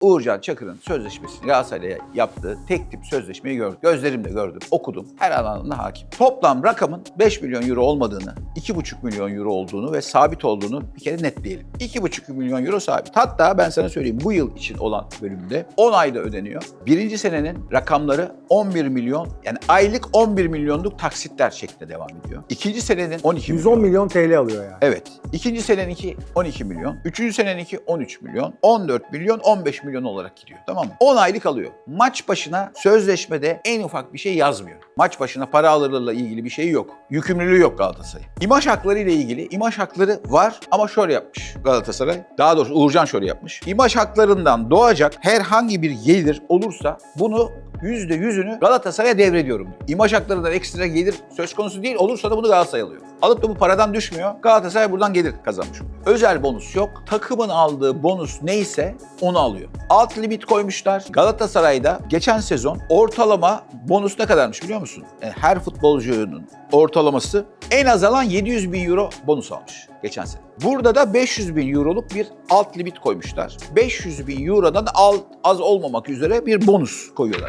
Uğurcan Çakır'ın sözleşmesini Galatasaray'la yaptığı tek tip sözleşmeyi gördüm. Gözlerimle gördüm, okudum. Her alanına hakim. Toplam rakamın 5 milyon euro olmadığını, 2,5 milyon euro olduğunu ve sabit olduğunu bir kere netleyelim. 2,5 milyon euro sabit. Hatta ben sana söyleyeyim bu yıl için olan bölümde 10 ayda ödeniyor. Birinci senenin rakamları 11 milyon yani aylık 11 milyonluk taksitler şeklinde devam ediyor. İkinci senenin 12 milyon. 110 milyon TL alıyor yani. Evet. İkinci seneninki 12 milyon. Üçüncü seneninki 13 milyon. 14 milyon, 15 milyon olarak gidiyor. Tamam mı? 10 aylık alıyor. Maç başına sözleşmede en ufak bir şey yazmıyor. Maç başına para alırlarla ilgili bir şey yok. Yükümlülüğü yok Galatasaray. İmaj hakları ile ilgili imaj hakları var ama şöyle yapmış Galatasaray. Daha doğrusu Uğurcan şöyle yapmış. İmaj haklarından doğacak herhangi bir gelir olursa bunu yüzde yüzünü Galatasaray'a devrediyorum diyor. İmaj haklarından ekstra gelir söz konusu değil. Olursa da bunu Galatasaray alıyor. Alıp da bu paradan düşmüyor. Galatasaray buradan gelir kazanmış. Özel bonus yok. Takımın aldığı bonus neyse onu alıyor. Alt limit koymuşlar. Galatasaray'da geçen sezon ortalama bonus ne kadarmış biliyor musun? Yani her futbolcunun ortalaması en az alan 700 bin euro bonus almış geçen sene. Burada da 500 bin euroluk bir alt limit koymuşlar. 500 bin eurodan alt, az olmamak üzere bir bonus koyuyorlar.